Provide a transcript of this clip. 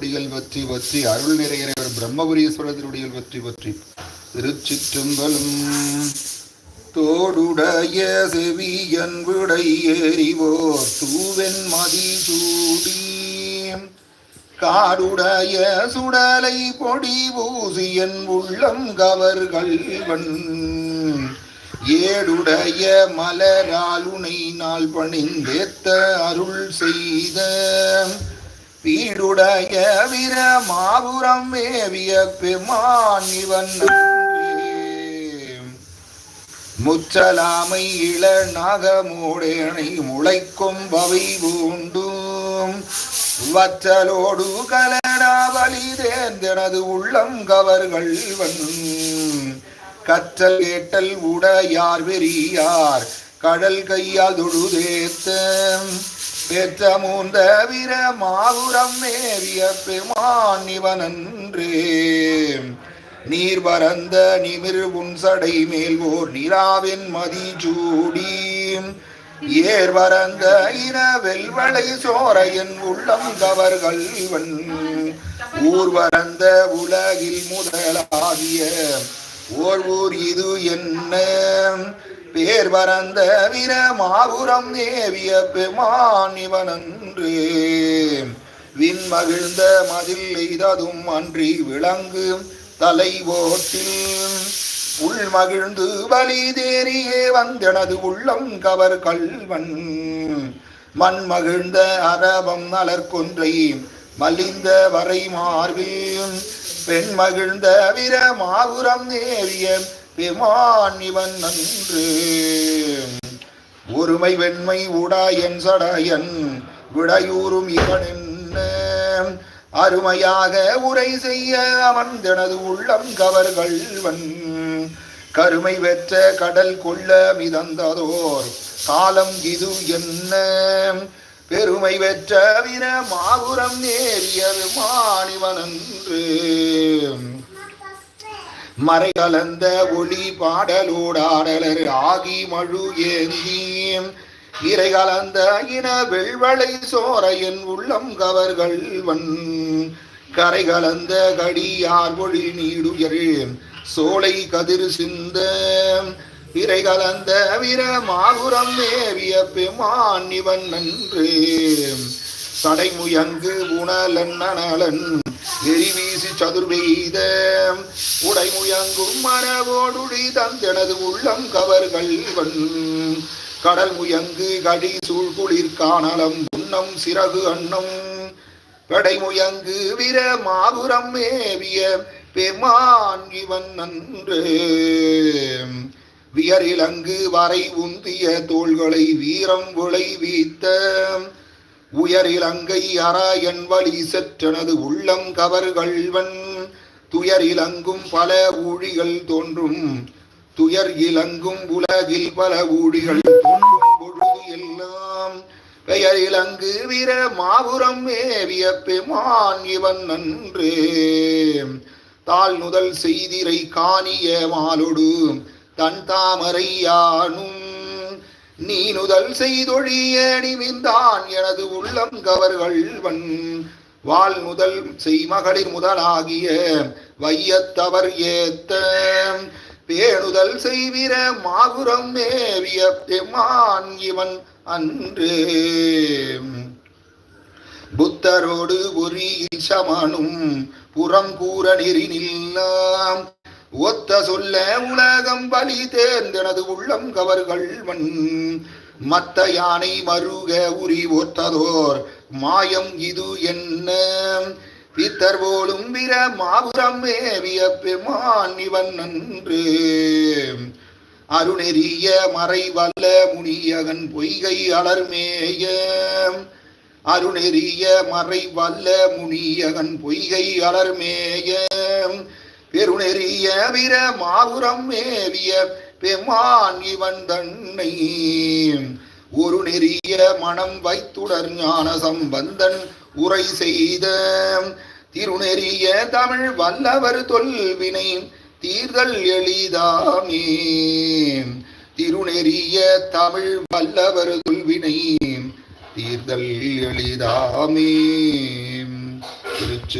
திருடிகள் பற்றி பற்றி அருள் நிறைகிறவர் பிரம்மபுரீஸ்வரர் திருடிகள் பற்றி பற்றி. திருச்சிற்றம்பலம் தோடுடைய செவியன் விடை எறிவோர் தூவென் மதி சூடி. காடுடைய சுடலை பொடி பூசியன் உள்ளம் கவர்கள்வன் ஏடுடைய மலராலுனை நாள் பணிந்தேத்த அருள் செய்த வீடுடைய வீர மாபுரம் மேவிய பெமான் இவன் முச்சலாமை இள நாகமூடேனை முளைக்கும் பவை பூண்டும். வச்சலோடு கலடாவலி தேர்ந்தனது தேர்ந்தெனது உள்ளம் கவர்கள்வன் கற்றல் கேட்டல் உடையார் வெறியார் கடல் கையால் தொழுதேத்த பெற்ற மூந்த வீர மாபுரம் மேவிய பெமான் இவனன்றே. நீர் பரந்த நிமிர் உன் சடை மேல் ஓர் நிலாவின் மதி சூடி. ஏர் வரந்த இன வெல்வளை சோரையன் உள்ளம் கவர்கள்வன் ஊர் வரந்த உலகில் முதலாகிய ஓர் ஊர் இது என்ன? பேர் பரந்த வீர மாபுரம் நேவிய பெமான் இவனன்று. விண் மகிழ்ந்த மதில் எய்ததும் அன்றி விளங்கு தலை ஓட்டில் உள் மகிழ்ந்து பலி தேரியே வந்தெனது உள்ளம் கவர் கல்வன் மண் மகிழ்ந்த அரபம் நலர்கொன்றை மலிந்த வரை மார்பில். பெண் மகிழ்ந்த வீர மாபுரம் நேவிய பெமான் இவன் நன்று. ஒருமை வெண்மை உடாயன் சடாயன் விடையூறும் இவன் என்ன? அருமையாக உரை செய்ய அமர்ந்தனது உள்ளம் கவர்கள்வன். கருமை வெற்ற கடல் கொள்ள மிதந்ததோர் காலம் இது என்ன? பெருமை பெற்ற வீர மாபுரம் நேரியது மாணிவனன்று மறை கலந்த ஒளி பாடலோடாடலர் ஆகி மழு ஏந்தி இறை கலந்த இன வெள்வளை சோரையன் உள்ளம் கவர்கள்வன் கரை கலந்த கடியார் ஒளி நீடுயர் சோலை கதிர் சிந்த. இறை கலந்த வீர மாகுரம் மேவிய பெமான் இவன் நன்று. சடைமுயங்கு உணலன் நனலன் எரிவீசி சதுர்வெய்த உடைமுயங்கும் மரவோடுடி தந்தனது உள்ளம் கவர்கள் கடல் முயங்கு கடி சூழ் குளிர் காணலம் உன்னம் சிறகு அன்னம். படைமுயங்கு வீர மாபுரம் மேவிய பெமான் இவன் நன்று வியரிலங்கு வரை உந்திய தோள்களை வீரம் விளைவித்த உயரில் அங்கை அராயன் வழி செற்றனது உள்ளம் கவர்கள்வன். துயரிலங்கும் பல ஊழிகள் தோன்றும். துயர் இலங்கும் உலகில் பல ஊழிகள் தோன்றும் பொழுது எல்லாம். பெயர் இலங்கு வீர மாபுரம் மேவிய பெமான் இவன் நன்றே தாழ் முதல் செய்திரை காணிய மாலொடு தன் தாமரை நீனுதல் நீ விந்தான் செய்தொழிய எனது உள்ளம் கவர்கள்வன். வாழ் முதல் செய்மகளிர் முதலாகிய வையத்தவர் ஏத்த. பேணுதல் செய்விர மாகுரம் மேவிய பெமான் இவன் அன்று. புத்தரோடு ஒரியில் சமனும் புறம் கூற நெறி நில்லாம். ஒத்த சொல்ல உலகம் வழி தேர்ந்தனது உள்ளம் கவர்கள் மண். மத்த யானை மருக உரி ஒத்ததோர். மாயம் இது என்ன? பித்தர் போலும் விர மாபுரம் மேவிய பெமான் இவன் நன்று. அருணெறிய மறை வல்ல முனியகன் பொய்கை அலர்மேய அருணெறிய மறை வல்ல முனியகன் பொய்கை அலர்மேய நெறிய வீர மாபுரம் மேவிய பெமான் இவன் தன்னை. ஒரு நெறிய மனம் வைத்துடர் ஞான சம்பந்தன் உரை செய்த திருநெறிய தமிழ் வல்லவர் தொல்வினை தீர்தல் எளிதாமே. திருநெறிய தமிழ் வல்லவர் தொல்வினை தீர்தல் எளிதாமே. திருச்சி